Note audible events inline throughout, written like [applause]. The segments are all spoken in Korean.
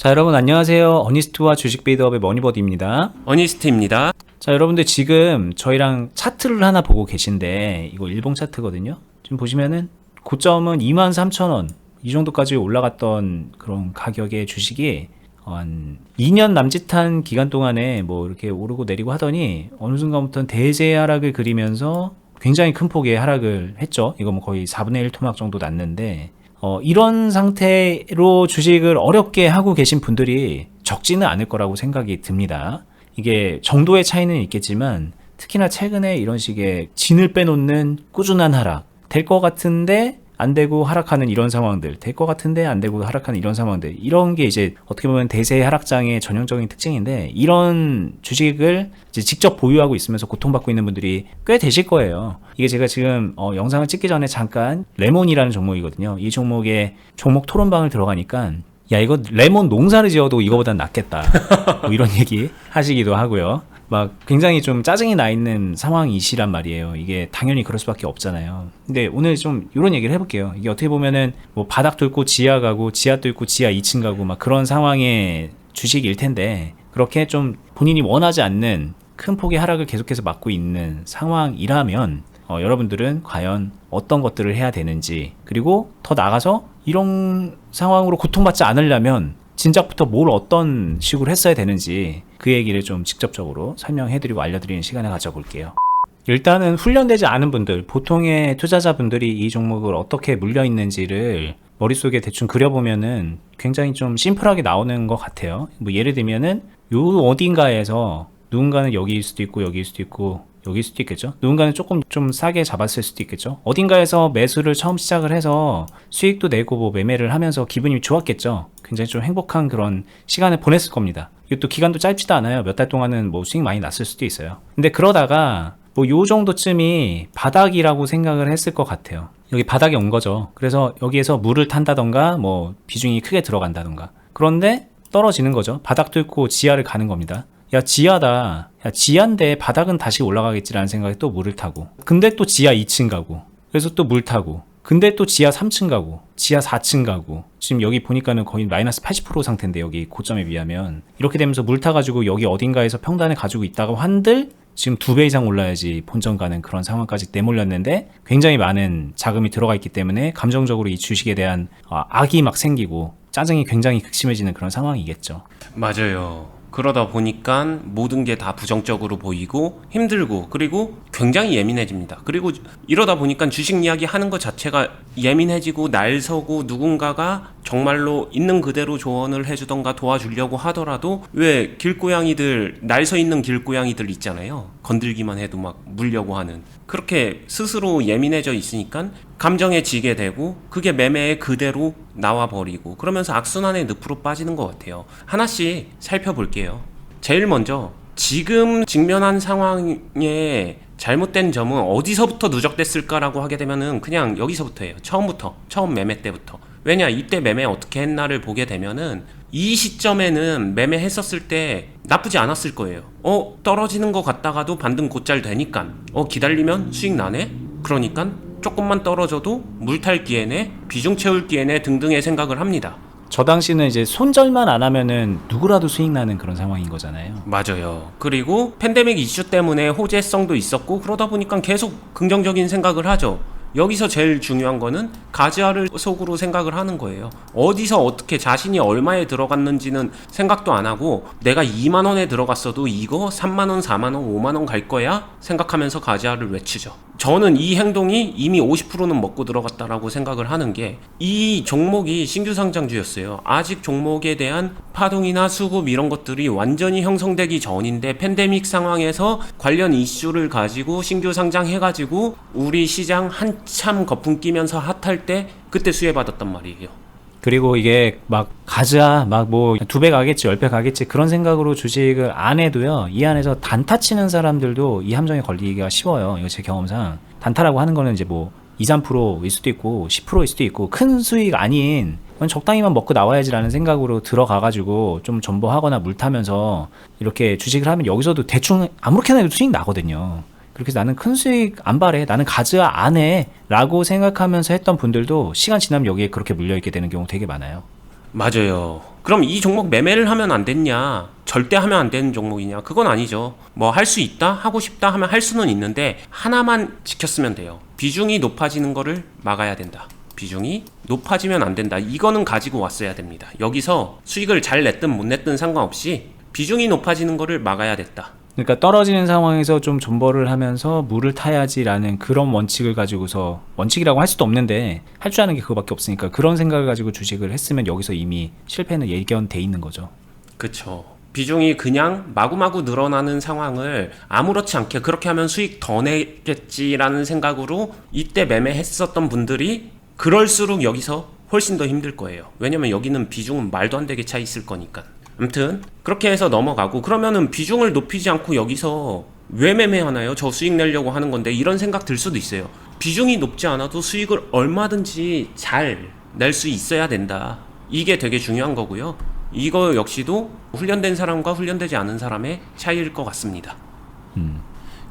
자, 여러분 안녕하세요. 어니스트와 주식 베이드업의 머니버디입니다. 어니스트입니다. 자, 여러분들 지금 저희랑 차트를 하나 보고 계신데 이거 일봉 차트거든요. 지금 보시면은 고점은 23,000원 이 정도까지 올라갔던 그런 가격의 주식이 한 2년 남짓한 기간 동안에 뭐 이렇게 오르고 내리고 하더니 어느 순간부터는 대세 하락을 그리면서 굉장히 큰 폭의 하락을 했죠. 이거 뭐 거의 4분의 1 토막 정도 났는데 어, 이런 상태로 주식을 어렵게 하고 계신 분들이 적지는 않을 거라고 생각이 듭니다. 이게 정도의 차이는 있겠지만 특히나 최근에 이런 식의 진을 빼놓는 꾸준한 하락 될 것 같은데 안 되고 하락하는 이런 상황들 될 것 같은데 안 되고 하락하는 이런 상황들 이런 게 이제 어떻게 보면 대세 하락장의 전형적인 특징인데 이런 주식을 직접 보유하고 있으면서 고통받고 있는 분들이 꽤 되실 거예요. 이게 제가 지금 어, 영상을 찍기 전에 잠깐 레몬이라는 종목이거든요. 이 종목에 종목 토론방을 들어가니까 야 이거 레몬 농사를 지어도 이거보단 낫겠다 뭐 이런 [laughs] 얘기 하시기도 하고요. 막 굉장히 좀 짜증이 나 있는 상황이시란 말이에요. 이게 당연히 그럴 수밖에 없잖아요. 근데 오늘 좀 이런 얘기를 해볼게요. 이게 어떻게 보면은 뭐 바닥 뚫고 지하 가고 지하 뚫고 지하 2층 가고 막 그런 상황의 주식일 텐데 그렇게 좀 본인이 원하지 않는 큰 폭의 하락을 계속해서 맞고 있는 상황이라면 어, 여러분들은 과연 어떤 것들을 해야 되는지 그리고 더 나가서 이런 상황으로 고통받지 않으려면 진작부터 뭘 어떤 식으로 했어야 되는지 그 얘기를 좀 직접적으로 설명해드리고 알려드리는 시간을 가져볼게요. 일단은 훈련되지 않은 분들, 보통의 투자자분들이 이 종목을 어떻게 물려 있는지를 머릿속에 대충 그려보면은 굉장히 좀 심플하게 나오는 것 같아요. 뭐 예를 들면은 요 어딘가에서 누군가는 여기일 수도 있고 여기일 수도 있고 여기일 수도 있겠죠. 누군가는 조금 좀 싸게 잡았을 수도 있겠죠. 어딘가에서 매수를 처음 시작을 해서 수익도 내고 뭐 매매를 하면서 기분이 좋았겠죠. 굉장히 좀 행복한 그런 시간을 보냈을 겁니다. 이것도 기간도 짧지도 않아요. 몇 달 동안은 뭐 수익 많이 났을 수도 있어요. 근데 그러다가 뭐 요 정도쯤이 바닥이라고 생각을 했을 것 같아요. 여기 바닥에 온 거죠. 그래서 여기에서 물을 탄다던가 뭐 비중이 크게 들어간다던가. 그런데 떨어지는 거죠. 바닥 뚫고 지하를 가는 겁니다. 야 지하다. 야 지하인데 바닥은 다시 올라가겠지라는 생각에 또 물을 타고. 근데 또 지하 2층 가고. 그래서 또 물 타고. 근데 또 지하 3층 가고. 지하 4층 가고. 지금 여기 보니까는 거의 마이너스 80% 상태인데 여기 고점에 비하면 이렇게 되면서 물 타가지고 여기 어딘가에서 평단을 가지고 있다가 한들 지금 두 배 이상 올라야지 본전 가는 그런 상황까지 내몰렸는데 굉장히 많은 자금이 들어가 있기 때문에 감정적으로 이 주식에 대한 아, 악이 막 생기고 짜증이 굉장히 극심해지는 그런 상황이겠죠. 맞아요. 그러다 보니까 모든 게 다 부정적으로 보이고 힘들고 그리고 굉장히 예민해집니다. 그리고 이러다 보니까 주식 이야기 하는 것 자체가 예민해지고 날 서고 누군가가 정말로 있는 그대로 조언을 해주던가 도와주려고 하더라도 왜 길고양이들 날 서 있는 길고양이들 있잖아요. 건들기만 해도 막 물려고 하는 그렇게 스스로 예민해져 있으니까 감정에 지게 되고 그게 매매에 그대로 나와 버리고 그러면서 악순환의 늪으로 빠지는 것 같아요. 하나씩 살펴볼게요. 제일 먼저 지금 직면한 상황에 잘못된 점은 어디서부터 누적됐을까라고 하게 되면은 그냥 여기서부터예요. 처음부터 처음 매매 때부터. 왜냐 이때 매매 어떻게 했나를 보게 되면은 이 시점에는 매매했었을 때 나쁘지 않았을 거예요. 어 떨어지는 것 같다가도 반등 곧잘 되니까 어 기다리면 수익 나네. 그러니까 조금만 떨어져도 물탈 기회네, 비중 채울 기회네 등등의 생각을 합니다. 저 당시는 이제 손절만 안 하면은 누구라도 수익 나는 그런 상황인 거잖아요. 맞아요. 그리고 팬데믹 이슈 때문에 호재성도 있었고 그러다 보니까 계속 긍정적인 생각을 하죠. 여기서 제일 중요한 거는 가지아를 속으로 생각을 하는 거예요. 어디서 어떻게 자신이 얼마에 들어갔는지는 생각도 안 하고 내가 2만 원에 들어갔어도 이거 3만 원, 4만 원, 5만 원 갈 거야 생각하면서 가지아를 외치죠. 저는 이 행동이 이미 50%는 먹고 들어갔다라고 생각을 하는 게 이 종목이 신규 상장주였어요. 아직 종목에 대한 파동이나 수급 이런 것들이 완전히 형성되기 전인데 팬데믹 상황에서 관련 이슈를 가지고 신규 상장해가지고 우리 시장 한참 거품 끼면서 핫할 때 그때 수혜받았단 말이에요. 그리고 이게 막 가자 막 뭐 두 배 가겠지 열 배 가겠지 그런 생각으로 주식을 안 해도요 이 안에서 단타 치는 사람들도 이 함정에 걸리기가 쉬워요 이거 제 경험상 단타라고 하는 거는 이제 뭐 2, 3%일 수도 있고 10%일 수도 있고 큰 수익 아닌 적당히만 먹고 나와야지라는 생각으로 들어가가지고 좀 전보하거나 물 타면서 이렇게 주식을 하면 여기서도 대충 아무렇게나 수익 나거든요. 그렇게 나는 큰 수익 안 바래 나는 가즈아 안 해 라고 생각하면서 했던 분들도 시간 지나면 여기에 그렇게 물려있게 되는 경우 되게 많아요 맞아요. 그럼 이 종목 매매를 하면 안 됐냐? 절대 하면 안 되는 종목이냐? 그건 아니죠. 뭐 할 수 있다? 하고 싶다 하면 할 수는 있는데 하나만 지켰으면 돼요. 비중이 높아지는 거를 막아야 된다. 비중이 높아지면 안 된다. 이거는 가지고 왔어야 됩니다. 여기서 수익을 잘 냈든 못 냈든 상관없이 비중이 높아지는 거를 막아야 됐다. 그러니까 떨어지는 상황에서 좀 존버를 하면서 물을 타야지라는 그런 원칙을 가지고서 원칙이라고 할 수도 없는데 할 줄 아는 게 그거밖에 없으니까 그런 생각을 가지고 주식을 했으면 여기서 이미 실패는 예견돼 있는 거죠. 그쵸. 비중이 그냥 마구마구 늘어나는 상황을 아무렇지 않게 그렇게 하면 수익 더 내겠지라는 생각으로 이때 매매했었던 분들이 그럴수록 여기서 훨씬 더 힘들 거예요. 왜냐면 여기는 비중은 말도 안 되게 차 있을 거니까. 아무튼 그렇게 해서 넘어가고 그러면은 비중을 높이지 않고 여기서 왜 매매하나요? 저 수익 내려고 하는 건데 이런 생각 들 수도 있어요. 비중이 높지 않아도 수익을 얼마든지 잘 낼 수 있어야 된다. 이게 되게 중요한 거고요. 이거 역시도 훈련된 사람과 훈련되지 않은 사람의 차이일 것 같습니다.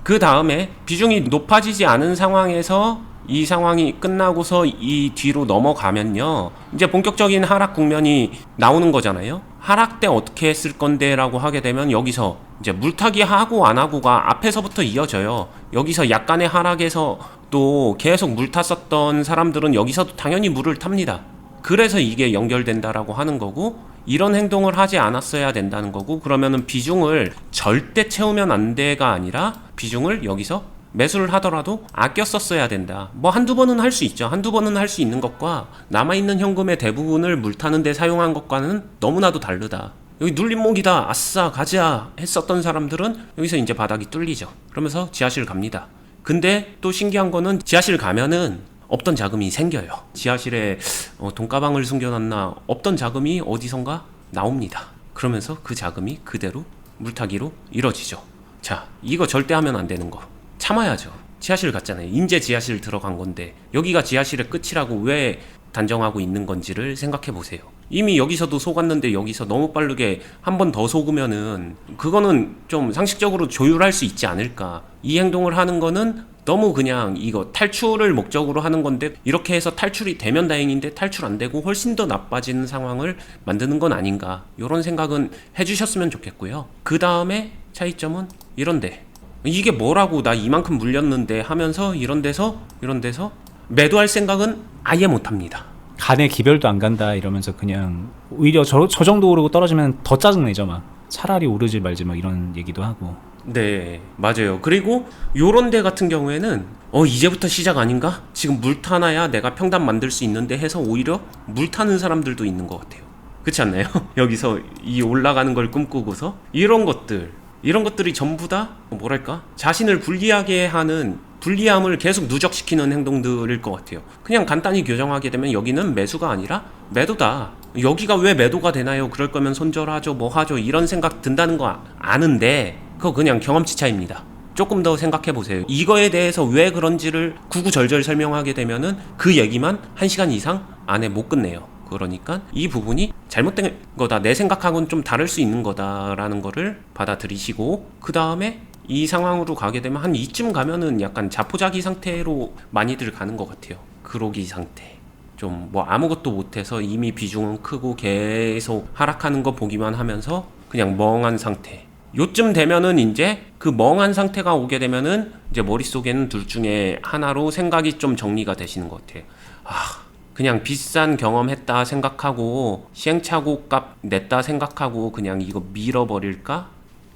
그 다음에 비중이 높아지지 않은 상황에서 이 상황이 끝나고서 이 뒤로 넘어가면요. 이제 본격적인 하락 국면이 나오는 거잖아요. 하락 때 어떻게 했을 건데 라고 하게 되면 여기서 이제 물타기 하고 안 하고가 앞에서부터 이어져요. 여기서 약간의 하락에서 또 계속 물 탔었던 사람들은 여기서도 당연히 물을 탑니다. 그래서 이게 연결된다라고 하는 거고 이런 행동을 하지 않았어야 된다는 거고 그러면은 비중을 절대 채우면 안 돼가 아니라 비중을 여기서 매수를 하더라도 아껴 썼어야 된다. 뭐 한두 번은 할 수 있죠. 한두 번은 할 수 있는 것과 남아있는 현금의 대부분을 물 타는데 사용한 것과는 너무나도 다르다. 여기 눌림목이다. 아싸, 가자. 했었던 사람들은 여기서 이제 바닥이 뚫리죠. 그러면서 지하실 갑니다. 근데 또 신기한 거는 지하실 가면은 없던 자금이 생겨요. 지하실에 어, 돈가방을 숨겨놨나 없던 자금이 어디선가 나옵니다. 그러면서 그 자금이 그대로 물타기로 이뤄지죠. 자, 이거 절대 하면 안 되는 거. 참아야죠. 지하실 갔잖아요. 인제 지하실 들어간 건데 여기가 지하실의 끝이라고 왜 단정하고 있는 건지를 생각해 보세요. 이미 여기서도 속았는데 여기서 너무 빠르게 한 번 더 속으면은 그거는 좀 상식적으로 조율할 수 있지 않을까. 이 행동을 하는 거는 너무 그냥 이거 탈출을 목적으로 하는 건데 이렇게 해서 탈출이 되면 다행인데 탈출 안 되고 훨씬 더 나빠지는 상황을 만드는 건 아닌가. 이런 생각은 해주셨으면 좋겠고요. 그 다음에 차이점은 이런데 이게 뭐라고 나 이만큼 물렸는데 하면서 이런 데서 이런 데서 매도할 생각은 아예 못 합니다. 간에 기별도 안 간다 이러면서 그냥 오히려 저, 저 정도 오르고 떨어지면 더 짜증내죠 막 차라리 오르지 말지 막 이런 얘기도 하고 네, 맞아요. 그리고 요런 데 같은 경우에는 어 이제부터 시작 아닌가? 지금 물 타나야 내가 평단 만들 수 있는데 해서 오히려 물 타는 사람들도 있는 것 같아요. 그렇지 않나요? [laughs] 여기서 이 올라가는 걸 꿈꾸고서 이런 것들 이런 것들이 전부 다 뭐랄까 자신을 불리하게 하는 불리함을 계속 누적시키는 행동들일 것 같아요. 그냥 간단히 교정하게 되면 여기는 매수가 아니라 매도다. 여기가 왜 매도가 되나요? 그럴 거면 손절하죠, 뭐 하죠 이런 생각 든다는 거 아- 아는데 그거 그냥 경험치 차입니다. 조금 더 생각해 보세요. 이거에 대해서 왜 그런지를 구구절절 설명하게 되면은 그 얘기만 한 시간 이상 안에 못 끝내요. 그러니까 이 부분이 잘못된 거다. 내 생각하고는 좀 다를 수 있는 거다라는 거를 받아들이시고 그 다음에 이 상황으로 가게 되면 한 이쯤 가면은 약간 자포자기 상태로 많이들 가는 것 같아요. 그로기 상태. 좀 뭐 아무것도 못해서 이미 비중은 크고 계속 하락하는 거 보기만 하면서 그냥 멍한 상태. 요쯤 되면은 이제 그 멍한 상태가 오게 되면은 이제 머릿속에는 둘 중에 하나로 생각이 좀 정리가 되시는 것 같아요. 아, 그냥 비싼 경험했다 생각하고 시행착오 값 냈다 생각하고 그냥 이거 밀어버릴까?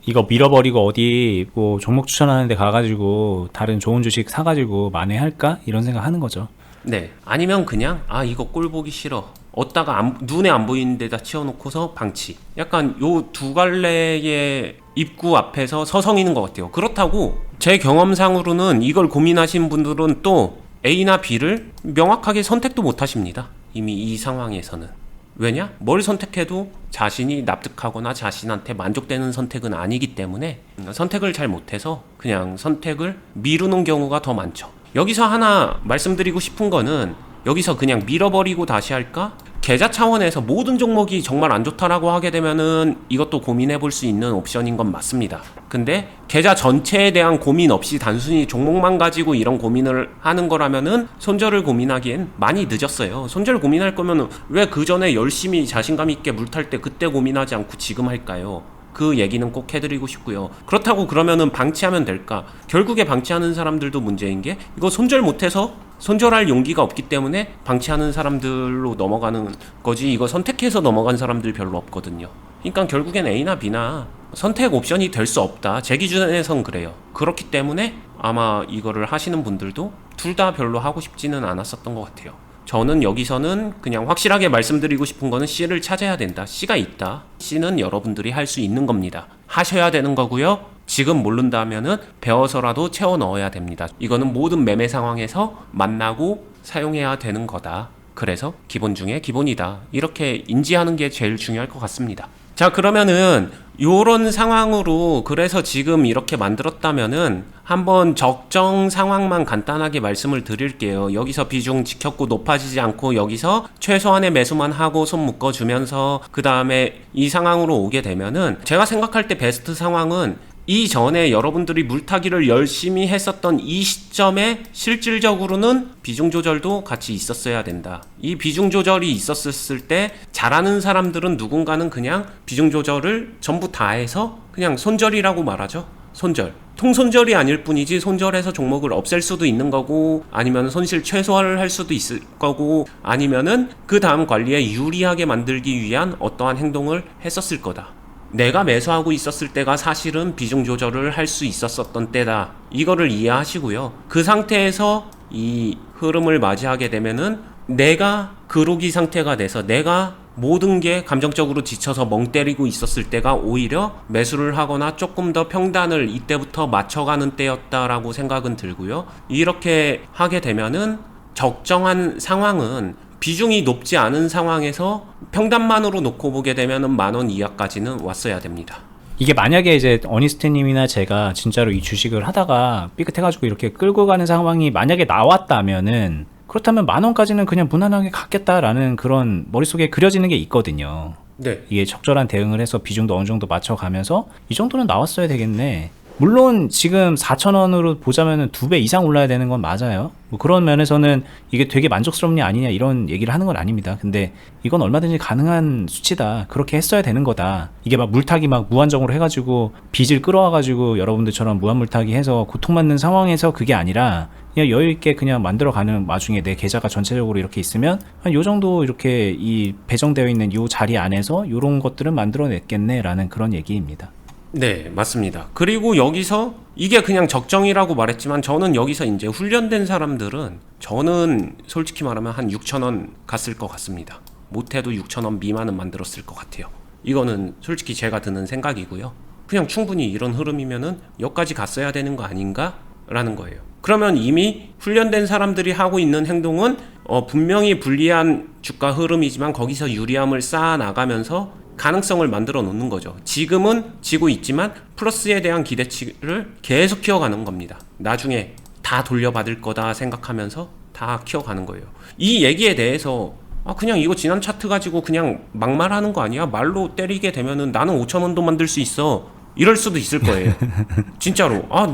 이거 밀어버리고 어디 뭐 종목 추천하는 데 가가지고 다른 좋은 주식 사가지고 만회할까 이런 생각 하는 거죠 네. 아니면 그냥 아 이거 꼴 보기 싫어. 얻다가 안- 눈에 안 보이는 데다 치워놓고서 방치. 약간 요 두 갈래의 입구 앞에서 서성이는 것 같아요. 그렇다고 제 경험상으로는 이걸 고민하신 분들은 또 A나 B를 명확하게 선택도 못 하십니다. 이미 이 상황에서는. 왜냐? 뭘 선택해도 자신이 납득하거나 자신한테 만족되는 선택은 아니기 때문에 선택을 잘 못해서 그냥 선택을 미루는 경우가 더 많죠. 여기서 하나 말씀드리고 싶은 거는 여기서 그냥 밀어버리고 다시 할까? 계좌 차원에서 모든 종목이 정말 안 좋다라고 하게 되면은 이것도 고민해 볼 수 있는 옵션인 건 맞습니다. 근데 계좌 전체에 대한 고민 없이 단순히 종목만 가지고 이런 고민을 하는 거라면은 손절을 고민하기엔 많이 늦었어요. 손절 고민할 거면은 왜그 전에 열심히 자신감 있게 물탈 때 그때 고민하지 않고 지금 할까요? 그 얘기는 꼭 해드리고 싶고요. 그렇다고 그러면은 방치하면 될까? 결국에 방치하는 사람들도 문제인 게 이거 손절 못해서 손절할 용기가 없기 때문에 방치하는 사람들로 넘어가는 거지 이거 선택해서 넘어간 사람들 별로 없거든요. 그러니까 결국엔 A나 B나 선택 옵션이 될 수 없다. 제 기준에선 그래요. 그렇기 때문에 아마 이거를 하시는 분들도 둘 다 별로 하고 싶지는 않았었던 것 같아요. 저는 여기서는 그냥 확실하게 말씀드리고 싶은 거는 C를 찾아야 된다. C가 있다. C는 여러분들이 할 수 있는 겁니다. 하셔야 되는 거고요. 지금 모른다 하면은 배워서라도 채워 넣어야 됩니다. 이거는 모든 매매 상황에서 만나고 사용해야 되는 거다. 그래서 기본 중에 기본이다. 이렇게 인지하는 게 제일 중요할 것 같습니다. 자, 그러면은 요런 상황으로 그래서 지금 이렇게 만들었다면은 한번 적정 상황만 간단하게 말씀을 드릴게요. 여기서 비중 지켰고 높아지지 않고 여기서 최소한의 매수만 하고 손 묶어 주면서 그 다음에 이 상황으로 오게 되면은 제가 생각할 때 베스트 상황은 이전에 여러분들이 물타기를 열심히 했었던 이 시점에 실질적으로는 비중 조절도 같이 있었어야 된다. 이 비중 조절이 있었을 때 잘하는 사람들은 누군가는 그냥 비중 조절을 전부 다 해서 그냥 손절이라고 말하죠. 손절. 통손절이 아닐 뿐이지 손절해서 종목을 없앨 수도 있는 거고 아니면 손실 최소화를 할 수도 있을 거고 아니면은 그 다음 관리에 유리하게 만들기 위한 어떠한 행동을 했었을 거다. 내가 매수하고 있었을 때가 사실은 비중 조절을 할 수 있었었던 때다. 이거를 이해하시고요. 그 상태에서 이 흐름을 맞이하게 되면은 내가 그로기 상태가 돼서 내가 모든 게 감정적으로 지쳐서 멍 때리고 있었을 때가 오히려 매수를 하거나 조금 더 평단을 이때부터 맞춰가는 때였다라고 생각은 들고요. 이렇게 하게 되면은 적정한 상황은 비중이 높지 않은 상황에서 평단만으로 놓고 보게 되면은 만원 이하까지는 왔어야 됩니다. 이게 만약에 이제 어니스트님이나 제가 진짜로 이 주식을 하다가 삐끗해가지고 이렇게 끌고 가는 상황이 만약에 나왔다면은 그렇다면 만 원까지는 그냥 무난하게 갔겠다라는 그런 머릿속에 그려지는 게 있거든요. 네. 이게 적절한 대응을 해서 비중도 어느 정도 맞춰가면서 이 정도는 나왔어야 되겠네. 물론 지금 4,000원으로 보자면은 두 배 이상 올라야 되는 건 맞아요. 뭐 그런 면에서는 이게 되게 만족스럽냐 아니냐 이런 얘기를 하는 건 아닙니다. 근데 이건 얼마든지 가능한 수치다. 그렇게 했어야 되는 거다. 이게 막 물타기 막 무한정으로 해가지고 빚을 끌어와가지고 여러분들처럼 무한 물타기 해서 고통받는 상황에서 그게 아니라 그냥 여유 있게 그냥 만들어가는 와중에 내 계좌가 전체적으로 이렇게 있으면 한 요 정도 이렇게 이 배정되어 있는 요 자리 안에서 요런 것들은 만들어냈겠네라는 그런 얘기입니다. 네, 맞습니다. 그리고 여기서 이게 그냥 적정이라고 말했지만 저는 여기서 이제 훈련된 사람들은 저는 솔직히 말하면 한 6,000원 갔을 것 같습니다. 못해도 6,000원 미만은 만들었을 것 같아요. 이거는 솔직히 제가 드는 생각이고요. 그냥 충분히 이런 흐름이면은 여기까지 갔어야 되는 거 아닌가? 라는 거예요. 그러면 이미 훈련된 사람들이 하고 있는 행동은 어, 분명히 불리한 주가 흐름이지만 거기서 유리함을 쌓아 나가면서 가능성을 만들어 놓는 거죠. 지금은 지고 있지만 플러스에 대한 기대치를 계속 키워가는 겁니다. 나중에 다 돌려받을 거다 생각하면서 다 키워가는 거예요. 이 얘기에 대해서 아 그냥 이거 지난 차트 가지고 그냥 막말하는 거 아니야? 말로 때리게 되면은 나는 5천 원도 만들 수 있어. 이럴 수도 있을 거예요. [laughs] 진짜로. 아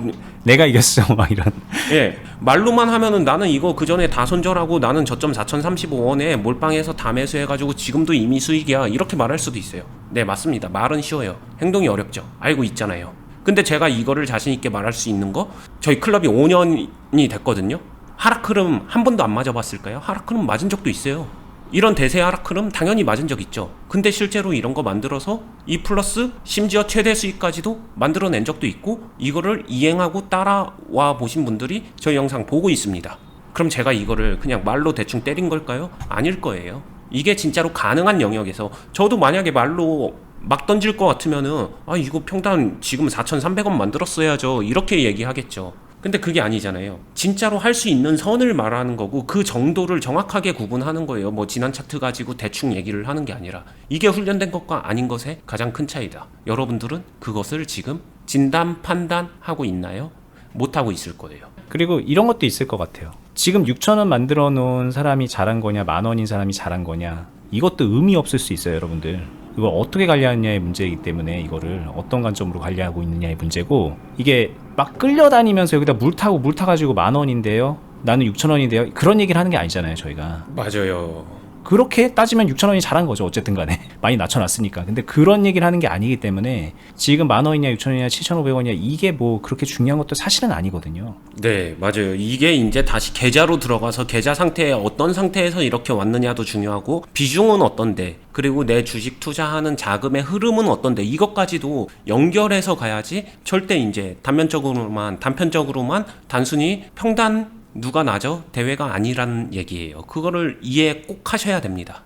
내가 이겼어 [laughs] 막 이런. 예, 말로만 하면은 나는 이거 그 전에 다 손절하고 나는 저점 4,035원에 몰빵해서 다 매수해가지고 지금도 이미 수익이야. 이렇게 말할 수도 있어요. 네, 맞습니다. 말은 쉬워요. 행동이 어렵죠. 알고 있잖아요. 근데 제가 이거를 자신있게 말할 수 있는 거, 저희 클럽이 5년이 됐거든요. 하락 흐름 한 번도 안 맞아봤을까요? 하락 흐름 맞은 적도 있어요. 이런 대세 하락 흐름 당연히 맞은 적 있죠. 근데 실제로 이런 거 만들어서 이 플러스 심지어 최대 수익까지도 만들어낸 적도 있고 이거를 이행하고 따라와 보신 분들이 저희 영상 보고 있습니다. 그럼 제가 이거를 그냥 말로 대충 때린 걸까요? 아닐 거예요. 이게 진짜로 가능한 영역에서 저도 만약에 말로 막 던질 것 같으면은 아 이거 평단 지금 4,300원 만들었어야죠 이렇게 얘기하겠죠. 근데 그게 아니잖아요. 진짜로 할 수 있는 선을 말하는 거고 그 정도를 정확하게 구분하는 거예요. 뭐 지난 차트 가지고 대충 얘기를 하는 게 아니라 이게 훈련된 것과 아닌 것의 가장 큰 차이다. 여러분들은 그것을 지금 진단 판단하고 있나요? 못 하고 있을 거예요. 그리고 이런 것도 있을 것 같아요. 지금 6천 원 만들어 놓은 사람이 잘한 거냐, 만 원인 사람이 잘한 거냐. 이것도 의미 없을 수 있어요, 여러분들. 이걸 어떻게 관리하느냐의 문제이기 때문에 이거를 어떤 관점으로 관리하고 있느냐의 문제고 이게 막 끌려다니면서 여기다 물 타고 물 타가지고 만 원인데요. 나는 6천 원인데요. 그런 얘기를 하는 게 아니잖아요, 저희가. 맞아요. 그렇게 따지면 6천 원이 잘한 거죠. 어쨌든 간에. [laughs] 많이 낮춰놨으니까. 근데 그런 얘기를 하는 게 아니기 때문에 지금 만 원이냐 6천 원이냐 7,500원이냐 이게 뭐 그렇게 중요한 것도 사실은 아니거든요. 네, 맞아요. 이게 이제 다시 계좌로 들어가서 계좌 상태에 어떤 상태에서 이렇게 왔느냐도 중요하고 비중은 어떤데 그리고 내 주식 투자하는 자금의 흐름은 어떤데 이것까지도 연결해서 가야지 절대 이제 단면적으로만 단편적으로만 단순히 평단 누가 나죠? 대회가 아니라는 얘기예요. 그거를 이해 꼭 하셔야 됩니다.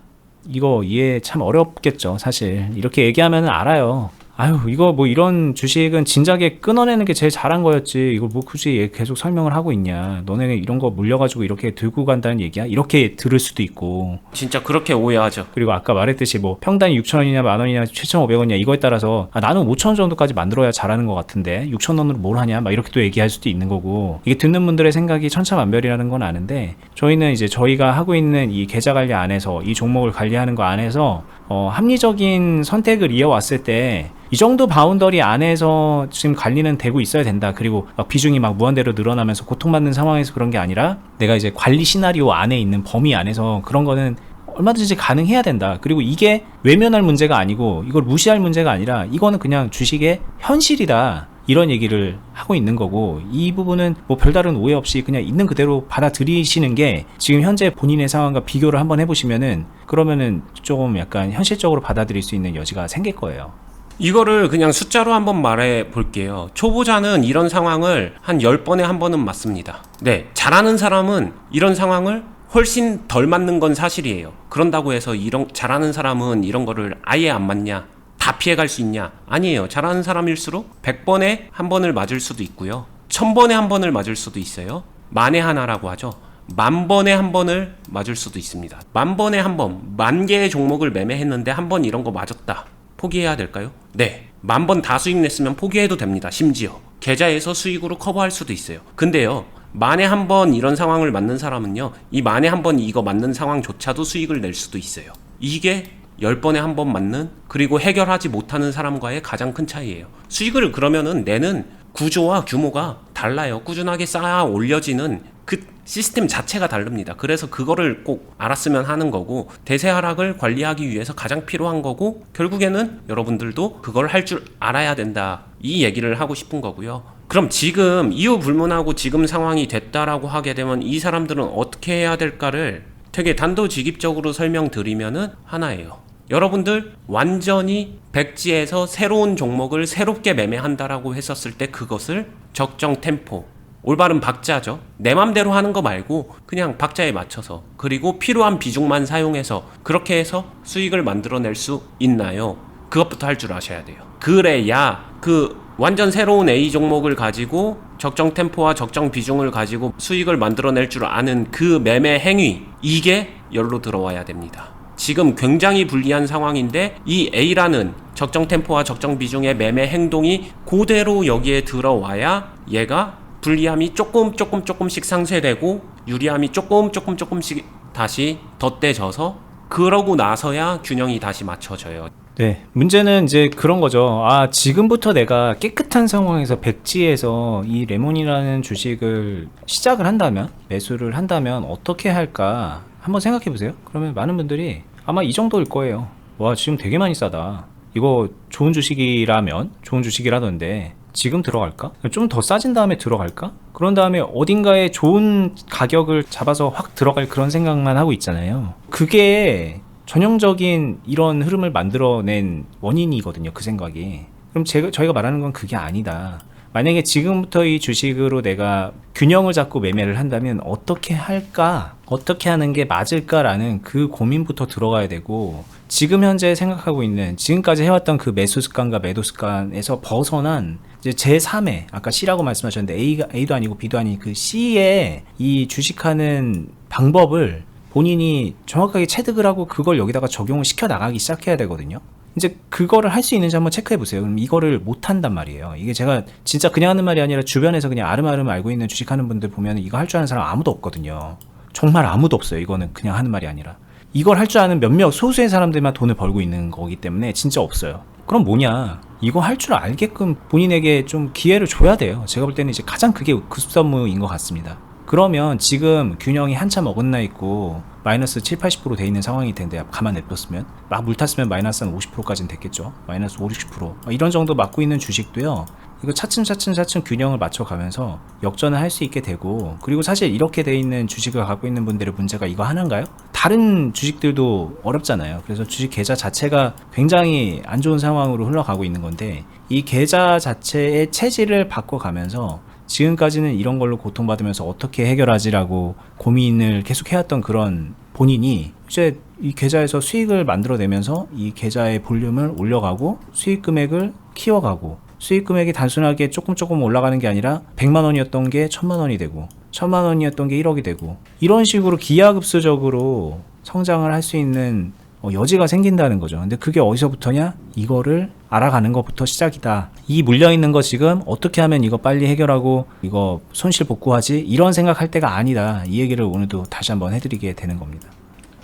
이거 이해 참 어렵겠죠, 사실. 이렇게 얘기하면 알아요. 아유, 이거 뭐 이런 주식은 진작에 끊어내는 게 제일 잘한 거였지. 이걸 뭐 굳이 계속 설명을 하고 있냐. 너네 이런 거 물려가지고 이렇게 들고 간다는 얘기야? 이렇게 들을 수도 있고. 진짜 그렇게 오해하죠. 그리고 아까 말했듯이 뭐 평단이 6,000원이냐 만 원이냐 7,500원이냐 이거에 따라서 아, 나는 5,000원 정도까지 만들어야 잘하는 것 같은데 6,000원으로 뭘 하냐 막 이렇게 또 얘기할 수도 있는 거고 이게 듣는 분들의 생각이 천차만별이라는 건 아는데 저희는 이제 저희가 하고 있는 이 계좌 관리 안에서 이 종목을 관리하는 거 안에서 어, 합리적인 선택을 이어왔을 때 이 정도 바운더리 안에서 지금 관리는 되고 있어야 된다. 그리고 막 비중이 막 무한대로 늘어나면서 고통받는 상황에서 그런 게 아니라 내가 이제 관리 시나리오 안에 있는 범위 안에서 그런 거는 얼마든지 가능해야 된다. 그리고 이게 외면할 문제가 아니고 이걸 무시할 문제가 아니라 이거는 그냥 주식의 현실이다. 이런 얘기를 하고 있는 거고 이 부분은 뭐 별다른 오해 없이 그냥 있는 그대로 받아들이시는 게 지금 현재 본인의 상황과 비교를 한번 해보시면은 그러면은 조금 약간 현실적으로 받아들일 수 있는 여지가 생길 거예요. 이거를 그냥 숫자로 한번 말해 볼게요. 초보자는 이런 상황을 한 10번에 한 번은 맞습니다. 네. 잘하는 사람은 이런 상황을 훨씬 덜 맞는 건 사실이에요. 그런다고 해서 이런 잘하는 사람은 이런 거를 아예 안 맞냐? 다 피해 갈 수 있냐? 아니에요. 잘하는 사람일수록 100번에 한 번을 맞을 수도 있고요. 1000번에 한 번을 맞을 수도 있어요. 만에 하나라고 하죠. 만 번에 한 번을 맞을 수도 있습니다. 만 번에 한 번, 만 개의 종목을 매매했는데 한 번 이런 거 맞았다. 포기해야 될까요? 네. 만 번 다 수익 냈으면 포기해도 됩니다. 심지어. 계좌에서 수익으로 커버할 수도 있어요. 근데요. 만에 한 번 이런 상황을 맞는 사람은요. 이 만에 한 번 이거 맞는 상황조차도 수익을 낼 수도 있어요. 이게 10번에 한 번 맞는 그리고 해결하지 못하는 사람과의 가장 큰 차이예요. 수익을 그러면은 내는 구조와 규모가 달라요. 꾸준하게 쌓아 올려지는 그 시스템 자체가 다릅니다. 그래서 그거를 꼭 알았으면 하는 거고 대세 하락을 관리하기 위해서 가장 필요한 거고 결국에는 여러분들도 그걸 할 줄 알아야 된다. 이 얘기를 하고 싶은 거고요. 그럼 지금 이유 불문하고 지금 상황이 됐다라고 하게 되면 이 사람들은 어떻게 해야 될까를 되게 단도직입적으로 설명드리면은 하나예요. 여러분들 완전히 백지에서 새로운 종목을 새롭게 매매한다라고 했었을 때 그것을 적정 템포 올바른 박자죠. 내 맘대로 하는 거 말고 그냥 박자에 맞춰서 그리고 필요한 비중만 사용해서 그렇게 해서 수익을 만들어낼 수 있나요? 그것부터 할 줄 아셔야 돼요. 그래야 그 완전 새로운 A 종목을 가지고 적정 템포와 적정 비중을 가지고 수익을 만들어낼 줄 아는 그 매매 행위 이게 열로 들어와야 됩니다. 지금 굉장히 불리한 상황인데 이 A라는 적정 템포와 적정 비중의 매매 행동이 그대로 여기에 들어와야 얘가 불리함이 조금 조금 조금씩 상쇄되고 유리함이 조금 조금 조금씩 다시 덧대져서 그러고 나서야 균형이 다시 맞춰져요. 네, 문제는 이제 그런 거죠. 아, 지금부터 내가 깨끗한 상황에서 백지에서 이 레몬이라는 주식을 시작을 한다면, 매수를 한다면 어떻게 할까 한번 생각해 보세요. 그러면 많은 분들이 아마 이 정도일 거예요. 와, 지금 되게 많이 싸다. 이거 좋은 주식이라면 좋은 주식이라던데 지금 들어갈까? 좀 더 싸진 다음에 들어갈까? 그런 다음에 어딘가에 좋은 가격을 잡아서 확 들어갈 그런 생각만 하고 있잖아요. 그게 전형적인 이런 흐름을 만들어낸 원인이거든요. 그 생각이. 그럼 제가 저희가 말하는 건 그게 아니다. 만약에 지금부터 이 주식으로 내가 균형을 잡고 매매를 한다면 어떻게 할까? 어떻게 하는 게 맞을까라는 그 고민부터 들어가야 되고 지금 현재 생각하고 있는 지금까지 해왔던 그 매수 습관과 매도 습관에서 벗어난 이제 제3의 아까 C라고 말씀하셨는데 A가 A도 아니고 B도 아닌 그 C의 이 주식하는 방법을 본인이 정확하게 체득을 하고 그걸 여기다가 적용을 시켜 나가기 시작해야 되거든요. 이제 그거를 할 수 있는지 한번 체크해 보세요. 그럼 이거를 못 한단 말이에요. 이게 제가 진짜 그냥 하는 말이 아니라 주변에서 그냥 아름아름 알고 있는 주식하는 분들 보면 이거 할 줄 아는 사람 아무도 없거든요. 정말 아무도 없어요. 이거는 그냥 하는 말이 아니라. 이걸 할 줄 아는 몇몇 소수의 사람들만 돈을 벌고 있는 거기 때문에 진짜 없어요. 그럼 뭐냐? 이거 할 줄 알게끔 본인에게 좀 기회를 줘야 돼요. 제가 볼 때는 이제 가장 그게 급선무인 것 같습니다. 그러면 지금 균형이 한참 어긋나 있고 마이너스 7, 80%돼 있는 상황일 텐데 가만 냅뒀으면 막 물 탔으면 마이너스 한 50%까지는 됐겠죠. 마이너스 5, 60% 이런 정도 맞고 있는 주식도요. 이거 차츰차츰 차츰 균형을 맞춰가면서 역전을 할 수 있게 되고 그리고 사실 이렇게 돼 있는 주식을 갖고 있는 분들의 문제가 이거 하나인가요? 다른 주식들도 어렵잖아요. 그래서 주식 계좌 자체가 굉장히 안 좋은 상황으로 흘러가고 있는 건데 이 계좌 자체의 체질을 바꿔가면서 지금까지는 이런 걸로 고통받으면서 어떻게 해결하지라고 고민을 계속 해왔던 그런 본인이 이제 이 계좌에서 수익을 만들어내면서 이 계좌의 볼륨을 올려가고 수익 금액을 키워가고 수익 금액이 단순하게 조금 조금 올라가는 게 아니라 100만 원이었던 게 1000만 원이 되고 1000만 원이었던 게 1억이 되고 이런 식으로 기하급수적으로 성장을 할 수 있는 어, 여지가 생긴다는 거죠. 근데 그게 어디서부터냐? 이거를 알아가는 것부터 시작이다. 이 물려 있는 거 지금 어떻게 하면 이거 빨리 해결하고 이거 손실 복구하지? 이런 생각할 때가 아니다. 이 얘기를 오늘도 다시 한번 해드리게 되는 겁니다.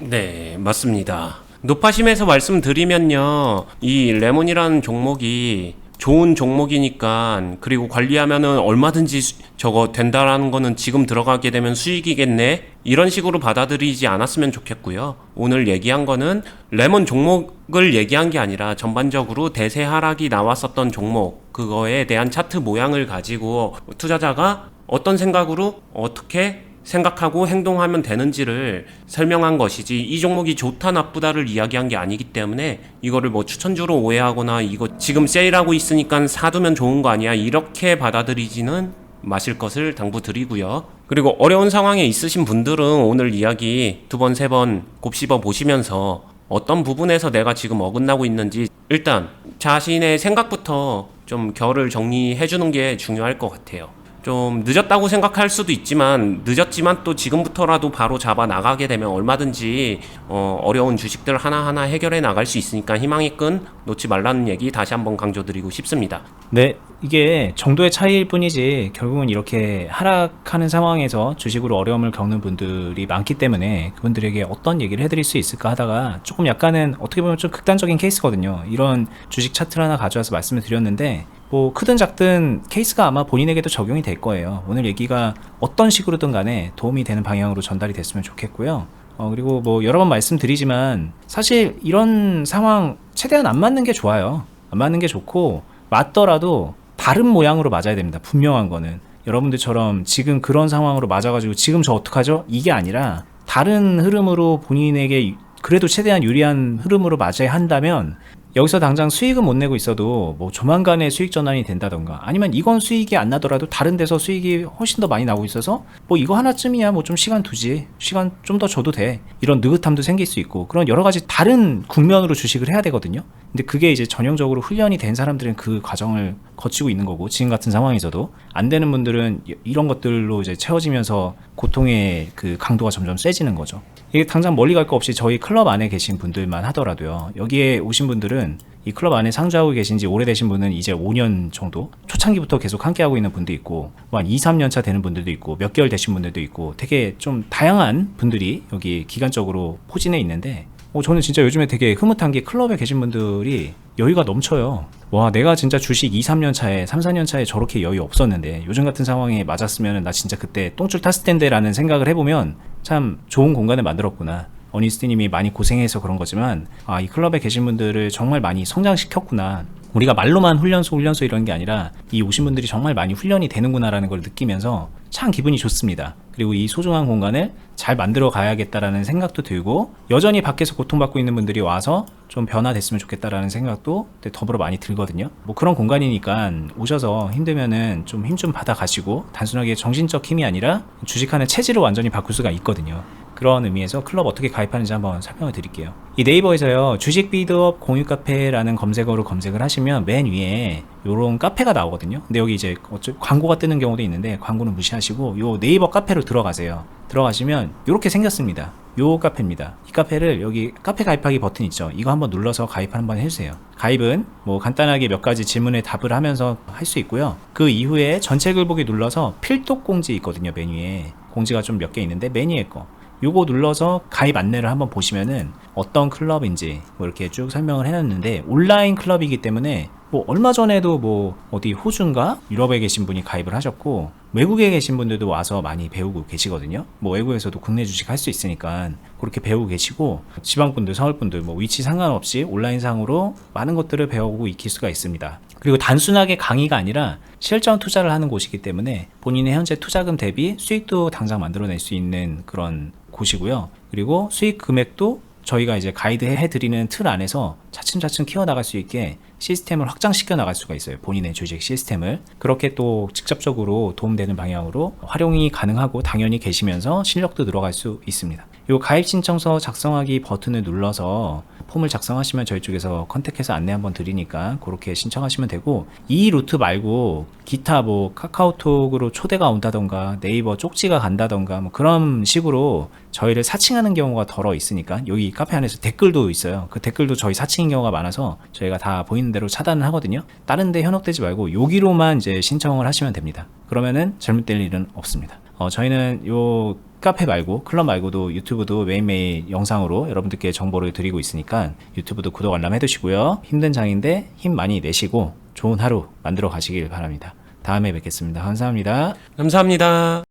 네, 맞습니다. 노파심에서 말씀드리면요. 이 레몬이라는 종목이 좋은 종목이니까 그리고 관리하면은 얼마든지 수- 저거 된다라는 거는 지금 들어가게 되면 수익이겠네. 이런 식으로 받아들이지 않았으면 좋겠고요. 오늘 얘기한 거는 레몬 종목을 얘기한 게 아니라 전반적으로 대세 하락이 나왔었던 종목 그거에 대한 차트 모양을 가지고 투자자가 어떤 생각으로 어떻게 생각하고 행동하면 되는지를 설명한 것이지 이 종목이 좋다 나쁘다를 이야기한 게 아니기 때문에 이거를 뭐 추천주로 오해하거나 이거 지금 세일하고 있으니까 사두면 좋은 거 아니야 이렇게 받아들이지는 마실 것을 당부드리고요. 그리고 어려운 상황에 있으신 분들은 오늘 이야기 두 번, 세 번 곱씹어 보시면서 어떤 부분에서 내가 지금 어긋나고 있는지 일단 자신의 생각부터 좀 결을 정리해 주는 게 중요할 것 같아요. 좀 늦었다고 생각할 수도 있지만 늦었지만 또 지금부터라도 바로 잡아 나가게 되면 얼마든지 어, 어려운 주식들 하나하나 해결해 나갈 수 있으니까 희망의 끈 놓지 말라는 얘기 다시 한번 강조드리고 싶습니다. 네, 이게 정도의 차이일 뿐이지 결국은 이렇게 하락하는 상황에서 주식으로 어려움을 겪는 분들이 많기 때문에 그분들에게 어떤 얘기를 해드릴 수 있을까 하다가 조금 약간은 어떻게 보면 좀 극단적인 케이스거든요. 이런 주식 차트를 하나 가져와서 말씀을 드렸는데 뭐 크든 작든 케이스가 아마 본인에게도 적용이 될 거예요. 오늘 얘기가 어떤 식으로든 간에 도움이 되는 방향으로 전달이 됐으면 좋겠고요. 어, 그리고 뭐 여러 번 말씀드리지만 사실 이런 상황 최대한 안 맞는 게 좋아요. 안 맞는 게 좋고 맞더라도 다른 모양으로 맞아야 됩니다. 분명한 거는 여러분들처럼 지금 그런 상황으로 맞아가지고 지금 저 어떡하죠? 이게 아니라 다른 흐름으로 본인에게 그래도 최대한 유리한 흐름으로 맞아야 한다면 여기서 당장 수익은 못 내고 있어도 뭐 조만간에 수익 전환이 된다던가 아니면 이건 수익이 안 나더라도 다른 데서 수익이 훨씬 더 많이 나오고 있어서 뭐 이거 하나쯤이야 뭐 좀 시간 두지 시간 좀 더 줘도 돼 이런 느긋함도 생길 수 있고 그런 여러 가지 다른 국면으로 주식을 해야 되거든요 근데 그게 이제 전형적으로 훈련이 된 사람들은 그 과정을 거치고 있는 거고 지금 같은 상황에서도 안 되는 분들은 이- 이런 것들로 이제 채워지면서 고통의 그 강도가 점점 세지는 거죠. 이게 당장 멀리 갈 거 없이 저희 클럽 안에 계신 분들만 하더라도요. 여기에 오신 분들은 이 클럽 안에 상주하고 계신 지 오래되신 분은 이제 5년 정도 초창기부터 계속 함께 하고 있는 분도 있고 뭐 한 2, 3년 차 되는 분들도 있고 몇 개월 되신 분들도 있고 되게 좀 다양한 분들이 여기 기간적으로 포진해 있는데 어, 저는 진짜 요즘에 되게 흐뭇한 게 클럽에 계신 분들이 여유가 넘쳐요. 와, 내가 진짜 주식 2, 3년 차에, 3, 4년 차에 저렇게 여유 없었는데 요즘 같은 상황에 맞았으면 나 진짜 그때 똥줄 탔을 텐데 라는 생각을 해보면 참 좋은 공간을 만들었구나. 어니스트님이 많이 고생해서 그런 거지만 아, 이 클럽에 계신 분들을 정말 많이 성장시켰구나. 우리가 말로만 훈련소 훈련소 이런 게 아니라 이 오신 분들이 정말 많이 훈련이 되는구나라는 걸 느끼면서 참 기분이 좋습니다. 그리고 이 소중한 공간을 잘 만들어 가야겠다라는 생각도 들고 여전히 밖에서 고통받고 있는 분들이 와서 좀 변화됐으면 좋겠다라는 생각도 더불어 많이 들거든요. 뭐 그런 공간이니까 오셔서 힘들면은 좀 힘 좀 받아 가시고 단순하게 정신적 힘이 아니라 주식하는 체질을 완전히 바꿀 수가 있거든요. 그런 의미에서 클럽 어떻게 가입하는지 한번 설명을 드릴게요. 이 네이버에서요, 주식 비드업 공유 카페라는 검색어로 검색을 하시면 맨 위에 요런 카페가 나오거든요. 근데 여기 이제 어쩌, 광고가 뜨는 경우도 있는데 광고는 무시하시고 요 네이버 카페로 들어가세요. 들어가시면 요렇게 생겼습니다. 요 카페입니다. 이 카페를 여기 카페 가입하기 버튼 있죠. 이거 한번 눌러서 가입 한번 해주세요. 가입은 뭐 간단하게 몇 가지 질문에 답을 하면서 할 수 있고요. 그 이후에 전체 글보기 눌러서 필독 공지 있거든요. 메뉴에 공지가 좀 몇 개 있는데 맨 위에 거 요거 눌러서 가입 안내를 한번 보시면은 어떤 클럽인지 뭐 이렇게 쭉 설명을 해놨는데 온라인 클럽이기 때문에 뭐 얼마 전에도 뭐 어디 호주인가 유럽에 계신 분이 가입을 하셨고 외국에 계신 분들도 와서 많이 배우고 계시거든요. 뭐 외국에서도 국내 주식 할 수 있으니까 그렇게 배우고 계시고 지방 분들, 서울 분들 뭐 위치 상관없이 온라인상으로 많은 것들을 배우고 익힐 수가 있습니다. 그리고 단순하게 강의가 아니라 실전 투자를 하는 곳이기 때문에 본인의 현재 투자금 대비 수익도 당장 만들어낼 수 있는 그런 곳이고요. 그리고 수익 금액도 저희가 이제 가이드 해드리는 틀 안에서 차츰차츰 키워나갈 수 있게 시스템을 확장시켜 나갈 수가 있어요. 본인의 주식 시스템을. 그렇게 또 직접적으로 도움되는 방향으로 활용이 가능하고 당연히 계시면서 실력도 늘어갈 수 있습니다. 요 가입 신청서 작성하기 버튼을 눌러서 폼을 작성하시면 저희 쪽에서 컨택해서 안내 한번 드리니까 그렇게 신청하시면 되고 이 루트 말고 기타 뭐 카카오톡으로 초대가 온다던가 네이버 쪽지가 간다던가 뭐 그런 식으로 저희를 사칭하는 경우가 덜어 있으니까 여기 카페 안에서 댓글도 있어요. 그 댓글도 저희 사칭인 경우가 많아서 저희가 다 보이는 대로 차단을 하거든요. 다른 데 현혹되지 말고 여기로만 이제 신청을 하시면 됩니다. 그러면은 잘못될 일은 없습니다. 어, 저희는 요 카페 말고 클럽 말고도 유튜브도 매일매일 영상으로 여러분들께 정보를 드리고 있으니까 유튜브도 구독 알람 해두시고요. 힘든 장인데 힘 많이 내시고 좋은 하루 만들어 가시길 바랍니다. 다음에 뵙겠습니다. 감사합니다. 감사합니다.